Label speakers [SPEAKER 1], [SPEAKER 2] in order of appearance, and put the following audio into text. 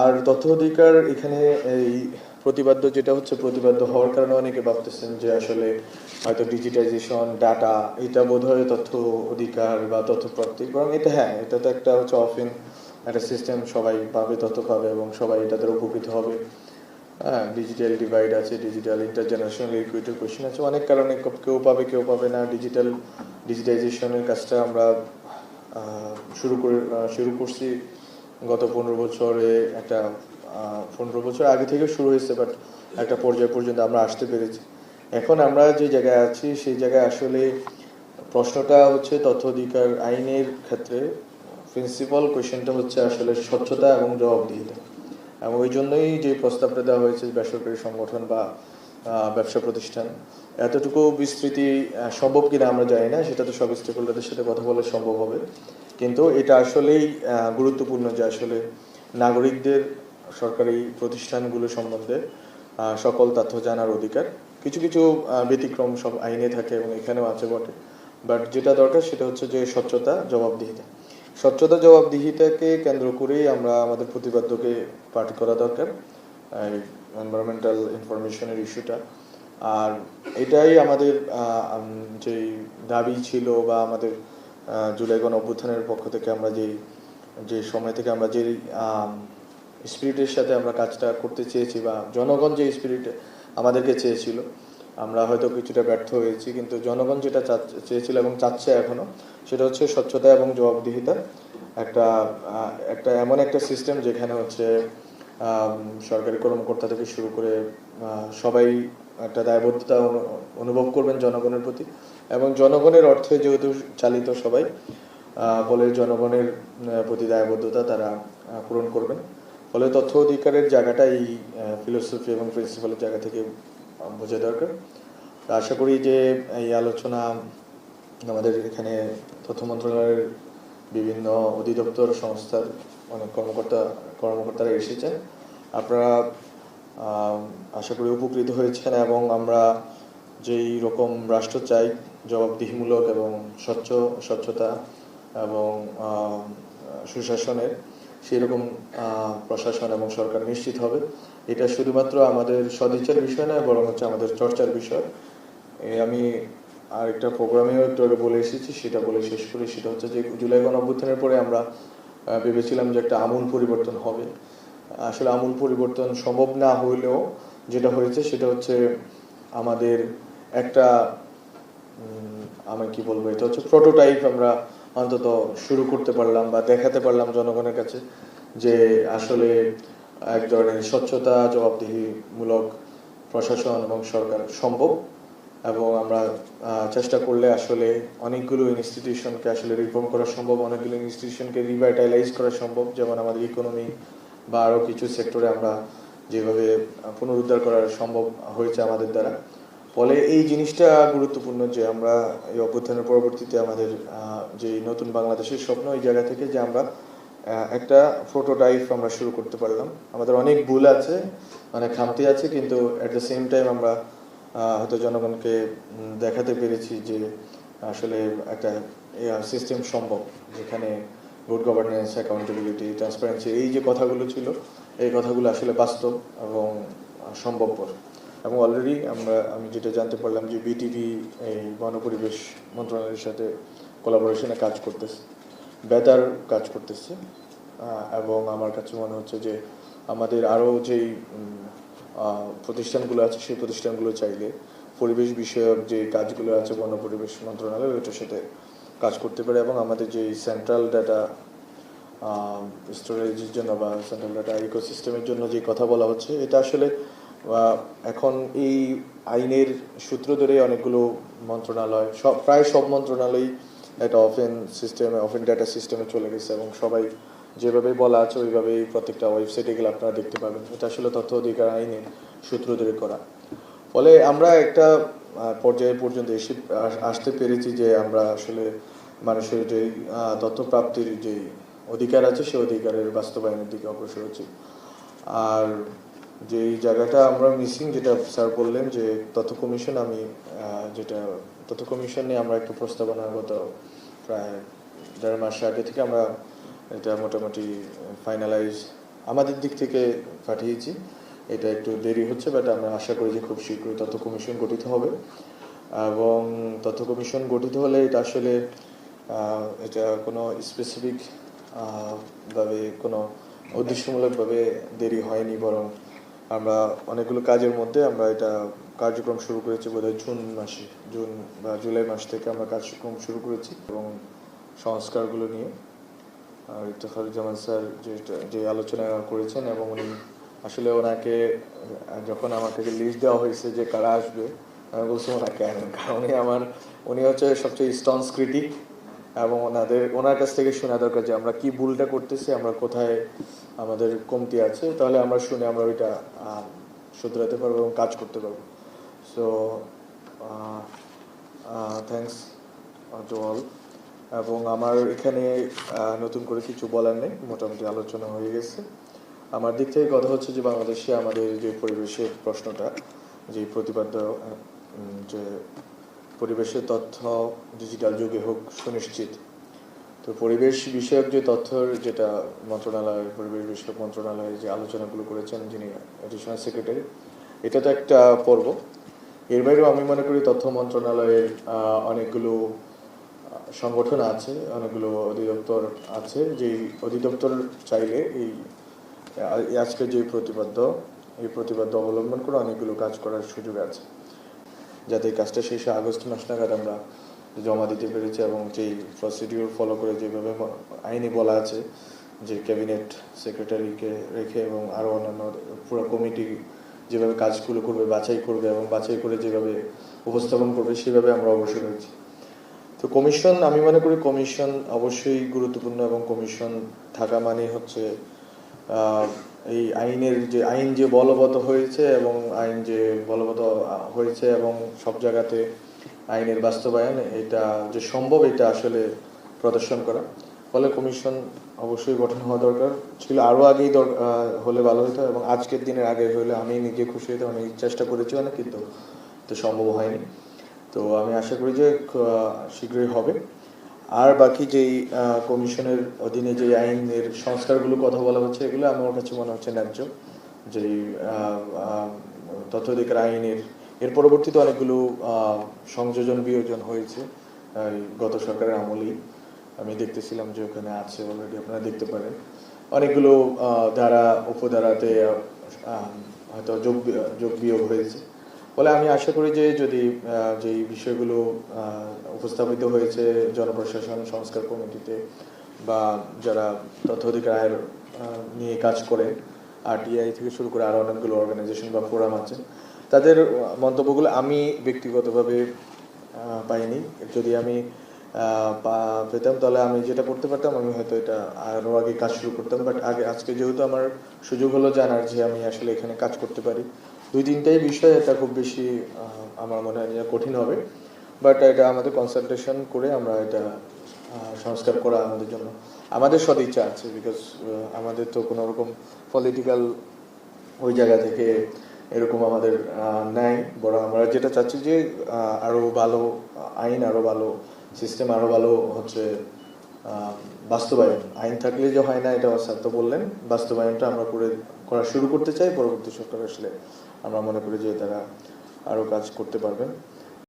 [SPEAKER 1] আর তথ্য অধিকার এখানে এই প্রতিবাদ্য যেটা হচ্ছে প্রতিবাদ্য হওয়ার কারণে অনেকে ভাবতেছেন যে আসলে হয়তো ডিজিটাইজেশন ডাটা এটা বোধহয় তথ্য অধিকার বা তথ্য প্রাপ্তি বরং এটা হ্যাঁ এটা তো একটা হচ্ছে অফিন একটা সিস্টেম সবাই পাবে, তথ্য পাবে এবং সবাই এটাতে উপকৃত হবে। হ্যাঁ ডিজিটাল ডিভাইড আছে ডিজিটাল ইন্টারজেনারেশনাল ইকুইটির কোয়েশ্চেন আছে। অনেক কারণে কেউ পাবে কেউ পাবে না। ডিজিটাল ডিজিটাইজেশনের কাজটা আমরা শুরু করে শুরু করছি গত পনেরো বছরে একটা পনেরো বছর আগে থেকে শুরু হয়েছে বাট একটা পর্যায় পর্যন্ত আমরা আসতে পেরেছি। এখন আমরা যে জায়গায় আছি, সেই জায়গায় আসলে প্রশ্নটা হচ্ছে তথ্য অধিকার আইনের ক্ষেত্রে প্রিন্সিপাল কোয়েশ্চেনটা হচ্ছে আসলে স্বচ্ছতা এবং জবাবদিহিতা। এবং ওই জন্যই যে প্রস্তাবটা দেওয়া হয়েছে বেসরকারি সংগঠন বা ব্যবসা প্রতিষ্ঠান, এতটুকু বিস্তৃতি সম্ভব কিনা আমরা জানি না, সেটা তো সব স্টেকহোল্ডারদের সাথে কথা বলা সম্ভব হবে। কিন্তু এটা আসলেই গুরুত্বপূর্ণ যে আসলে নাগরিকদের সরকারি প্রতিষ্ঠানগুলো সম্বন্ধে সকল তথ্য জানার অধিকার। কিছু কিছু ব্যতিক্রম সব আইনে থাকে এবং এখানেও আছে বটে। বাট যেটা দরকার সেটা হচ্ছে যে স্বচ্ছতা, জবাবদিহিতা। স্বচ্ছতা, জবাবদিহিতাকে কেন্দ্র করেই আমরা আমাদের প্রতিবাদ্যকে পাঠ করা দরকার এনভায়রনমেন্টাল ইনফরমেশনের ইস্যুটা আর এটাই আমাদের যেই দাবি ছিল বা আমাদের জুলাই গণ অভ্যুত্থানের পক্ষ থেকে আমরা যেই, যে সময় থেকে আমরা যে স্পিরিটের সাথে আমরা কাজটা করতে চেয়েছি বা জনগণ যে স্পিরিট আমাদেরকে চেয়েছিল, আমরা হয়তো কিছুটা ব্যর্থ হয়েছি, কিন্তু জনগণ যেটা চেয়েছিল এবং চাচ্ছে এখনও, সেটা হচ্ছে স্বচ্ছতা এবং জবাবদিহিতা একটা একটা এমন একটা সিস্টেম যেখানে হচ্ছে সরকারি কর্মকর্তা থেকে শুরু করে সবাই একটা দায়বদ্ধতা অনুভব করবেন জনগণের প্রতি। এবং জনগণের অর্থে যেহেতু চালিত সবাই ফলে জনগণের প্রতি দায়বদ্ধতা তারা পূরণ করবেন। ফলে তথ্য অধিকারের জায়গাটা এই ফিলোসফি এবং প্রিন্সিপালের জায়গা থেকে বোঝা দরকার। আশা করি যে এই আলোচনা আমাদের এখানে তথ্য মন্ত্রণালয়ের বিভিন্ন অধিদপ্তর সংস্থার অনেক কর্মকর্তা, কর্মকর্তারা এসেছেন। আপনারা আশা করি উপকৃত হয়েছেন এবং আমরা যেই রকম রাষ্ট্র চাই, জবাবদিহিমূলক এবং স্বচ্ছ, স্বচ্ছতা এবং সুশাসনের, সেই রকম প্রশাসন এবং সরকার নিশ্চিত হবে। এটা শুধুমাত্র আমাদের সদিচ্ছার বিষয় নয়, বরং হচ্ছে আমাদের চর্চার বিষয়। আমি আরেকটা প্রোগ্রামেও একটু আগে বলে এসেছি, সেটা বলে শেষ করি। সেটা হচ্ছে যে জুলাই গণ অভ্যুত্থানের পরে আমরা ভেবেছিলাম যে একটা আমূল পরিবর্তন হবে। আসলে আমূল পরিবর্তন সম্ভব না হইলেও যেটা হয়েছে সেটা হচ্ছে আমাদের একটা আমি কি বলব, এটা হচ্ছে প্রোটোটাইপ আমরা অন্তত শুরু করতে পারলাম বা দেখাতে পারলাম জনগণের কাছে যে আসলে এক ধরনের স্বচ্ছতা, জবাবদিহিমূলক প্রশাসন এবং সরকার সম্ভব এবং আমরা চেষ্টা করলে আসলে অনেকগুলো ইনস্টিটিউশনকে আসলে রিফর্ম করা সম্ভব, অনেকগুলো ইনস্টিটিউশনকে রিভাইটালাইজ করা সম্ভব। যেমন আমাদের ইকোনমি বা আরও কিছু সেক্টরে আমরা যেভাবে পুনরুদ্ধার করা সম্ভব হয়েছে আমাদের দ্বারা। ফলে এই জিনিসটা গুরুত্বপূর্ণ যে আমরা এই অভ্যুত্থানের পরবর্তীতে আমাদের যে নতুন বাংলাদেশের স্বপ্ন এই জায়গা থেকে যে আমরা একটা প্রোটোটাইপ আমরা শুরু করতে পারলাম। আমাদের অনেক ভুল আছে, অনেক খামতি আছে, কিন্তু অ্যাট দ্য সেম টাইম আমরা হয়তো জনগণকে দেখাতে পেরেছি যে আসলে একটা সিস্টেম সম্ভব, যেখানে গুড গভর্নেন্স অ্যাকাউন্টেবিলিটি ট্রান্সপারেন্সি এই যে কথাগুলো ছিল, এই কথাগুলো আসলে বাস্তব এবং সম্ভবপর। এবং অলরেডি আমরা, আমি যেটা জানতে পারলাম যে বিটিভি এই গণপরিবেশ মন্ত্রণালয়ের সাথে কোলাবোরেশনে কাজ করতেছে বেতার কাজ করতেছে এবং আমার কাছে মনে হচ্ছে যে আমাদের আরও যেই প্রতিষ্ঠানগুলো আছে, সেই প্রতিষ্ঠানগুলো চাইলে পরিবেশ বিষয়ক যে কাজগুলো আছে বন পরিবেশ মন্ত্রণালয়, ওইটার সাথে কাজ করতে পারে এবং আমাদের যে সেন্ট্রাল ডাটা স্টোরেজের জন্য বা সেন্ট্রাল ডাটা ইকোসিস্টেমের জন্য যে কথা বলা হচ্ছে, এটা আসলে এখন এই আইনের সূত্র ধরে অনেকগুলো মন্ত্রণালয়, সব, প্রায় সব মন্ত্রণালয়ই একটা অফেন সিস্টেমে অফেন ডাটা সিস্টেমে চলে গেছে এবং সবাই যেভাবে বলা আছে ওইভাবেই প্রত্যেকটা ওয়েবসাইটে গেলে আপনারা দেখতে পাবেন। এটা আসলে তথ্য অধিকার আইনের সূত্র ধরে করা। ফলে আমরা একটা পর্যায়ে পর্যন্ত এসে আসতে পেরেছি যে আমরা আসলে মানুষের যে তথ্য প্রাপ্তির যে অধিকার আছে সেই অধিকারের বাস্তবায়নের দিকে অগ্রসর হচ্ছি। আর যে এই জায়গাটা আমরা মিসিং যেটা স্যার বললেন যে তথ্য কমিশন আমি যেটা তথ্য কমিশন নিয়ে আমরা একটা প্রস্তাবনা গত প্রায় দেড় মাস আগে থেকে আমরা এটা মোটামুটি ফাইনালাইজ আমাদের দিক থেকে পাঠিয়েছি। এটা একটু দেরি হচ্ছে বাট আমরা আশা করি যে খুব শীঘ্রই তথ্য কমিশন গঠিত হবে। এবং তথ্য কমিশন গঠিত হলে এটা আসলে এটা কোনো স্পেসিফিক ভাবে কোনো উদ্দেশ্যমূলকভাবে দেরি হয়নি, বরং আমরা অনেকগুলো কাজের মধ্যে আমরা এটা কার্যক্রম শুরু করেছি বোধহয় জুন মাসে, জুন বা জুলাই মাস থেকে আমরা কার্যক্রম শুরু করেছি এবং সংস্কারগুলো নিয়ে। আর ইফতেখারুজ্জামান স্যার যে যে আলোচনা করেছেন এবং উনি আসলে ওনাকে, যখন আমাকে লিস্ট দেওয়া হয়েছে যে কারা আসবে, আমি বলছি ওনাকে আনেন কারণ আমার, উনি হচ্ছে সবচেয়ে স্টনস ক্রিটিক এবং ওনাদের, ওনার কাছ থেকে শোনা দরকার যে আমরা কি ভুলটা করতেছি, আমরা কোথায় আমাদের কমতি আছে, তাহলে আমরা শুনে আমরা ওইটা শুধরাতে পারব এবং কাজ করতে পারব। সো থ্যাংকস টু অল এবং আমার এখানে নতুন করে কিছু বলার নেই, মোটামুটি আলোচনা হয়ে গেছে। আমার দিক থেকে কথা হচ্ছে যে, বাংলাদেশে আমাদের যে পরিবেশের প্রশ্নটা, যে প্রতিপাদ্য যে পরিবেশের তথ্য ডিজিটাল যুগে হোক, সুনিশ্চিত। তো পরিবেশ বিষয়ক যে তথ্যর যেটা মন্ত্রণালয়, পরিবেশ বিষয়ক মন্ত্রণালয়ে যে আলোচনাগুলো করেছেন যিনি অ্যাডিশনাল সেক্রেটারি এটা তো একটা পর্ব। এর বাইরেও আমি মনে করি তথ্য মন্ত্রণালয়ের অনেকগুলো সংগঠন আছে, অনেকগুলো অধিদপ্তর আছে, যেই অধিদপ্তর চাইলে এই আ- এই আজকের যে প্রতিপাদ্য, এই প্রতিপাদ্য অবলম্বন করে অনেকগুলো কাজ করার সুযোগ আছে। যাতে এই কাজটা শেষে আগস্ট মাস নাগাদ আমরা জমা দিতে পেরেছি এবং যেই প্রসিডিউর ফলো করে যেভাবে আইনে বলা আছে, যে ক্যাবিনেট সেক্রেটারিকে রেখে এবং আরও অন্যান্য পুরো কমিটি যেভাবে কাজগুলো করবে, বাছাই করবে এবং বাছাই করে যেভাবে উপস্থাপন করবে, সেভাবে আমরা অবশ্যই রয়েছি তো কমিশন আমি মনে করি কমিশন অবশ্যই গুরুত্বপূর্ণ এবং কমিশন থাকা মানে হচ্ছে এই আইনের যে, আইন যে বলবৎ হয়েছে এবং আইন যে বলবৎ হয়েছে এবং সব জায়গাতে আইনের বাস্তবায়ন, এটা যে সম্ভব, এটা আসলে প্রদর্শন করা। ফলে কমিশন অবশ্যই গঠন হওয়া দরকার। ছিল আরও আগেই হলে ভালো হতো এবং আজকের দিনের আগে হলে আমি নিজে খুশি হতাম আমি চেষ্টা করেছি অনেক, কিন্তু তো সম্ভব হয়নি। তো আমি আশা করি যে শীঘ্রই হবে। আর বাকি যেই কমিশনের অধীনে যে আইনের সংস্কারগুলো কথা বলা হচ্ছে, এগুলো আমার কাছে মনে হচ্ছে ন্যায্য। যেই তথ্য অধিকার আইনের এর পরবর্তীতে অনেকগুলো সংযোজন বিয়োজন হয়েছে গত সরকারের আমলেই। আমি দেখতেছিলাম যে ওখানে আছে অলরেডি আপনারা দেখতে পারেন। অনেকগুলো ধারা, উপধারাতে হয়তো যোগ যোগ বিয়োগ হয়েছে। ফলে আমি আশা করি যে যদি যেই বিষয়গুলো উপস্থাপিত হয়েছে জনপ্রশাসন, সংস্কার কমিটিতে বা যারা তথ্য অধিকার নিয়ে কাজ করে আরটিআই থেকে শুরু করে আরও অনেকগুলো অর্গানাইজেশন বা ফোরাম আছে। তাদের মন্তব্যগুলো আমি ব্যক্তিগতভাবে পাইনি। যদি আমি পেতাম তাহলে আমি যেটা করতে পারতাম, আমি হয়তো এটা আরও আগে কাজ শুরু করতাম। বাট আগে, আজকে যেহেতু আমার সুযোগ হলো জানার যে আমি আসলে এখানে কাজ করতে পারি, দুই তিনটাই বিষয় এটা খুব বেশি আমার মনে হয় কঠিন হবে। বাট এটা আমাদের কনসালটেশন করে আমরা এটা সংস্কার করা আমাদের জন্য। আমাদের সদিচ্ছা আছে বিকজ আমাদের তো কোনো রকম পলিটিক্যাল ওই জায়গা থেকে এরকম আমাদের নাই। বরং আমরা যেটা চাচ্ছি যে আরও ভালো আইন আরও ভালো সিস্টেম আরও ভালো হচ্ছে বাস্তবায়ন। আইন থাকলে যে হয় না, এটা স্যার বললেন। বাস্তবায়নটা আমরা করে, করা শুরু করতে চাই। পরবর্তী সরকার আসলে আমরা মনে করি যে তারা আরও কাজ করতে পারবেন।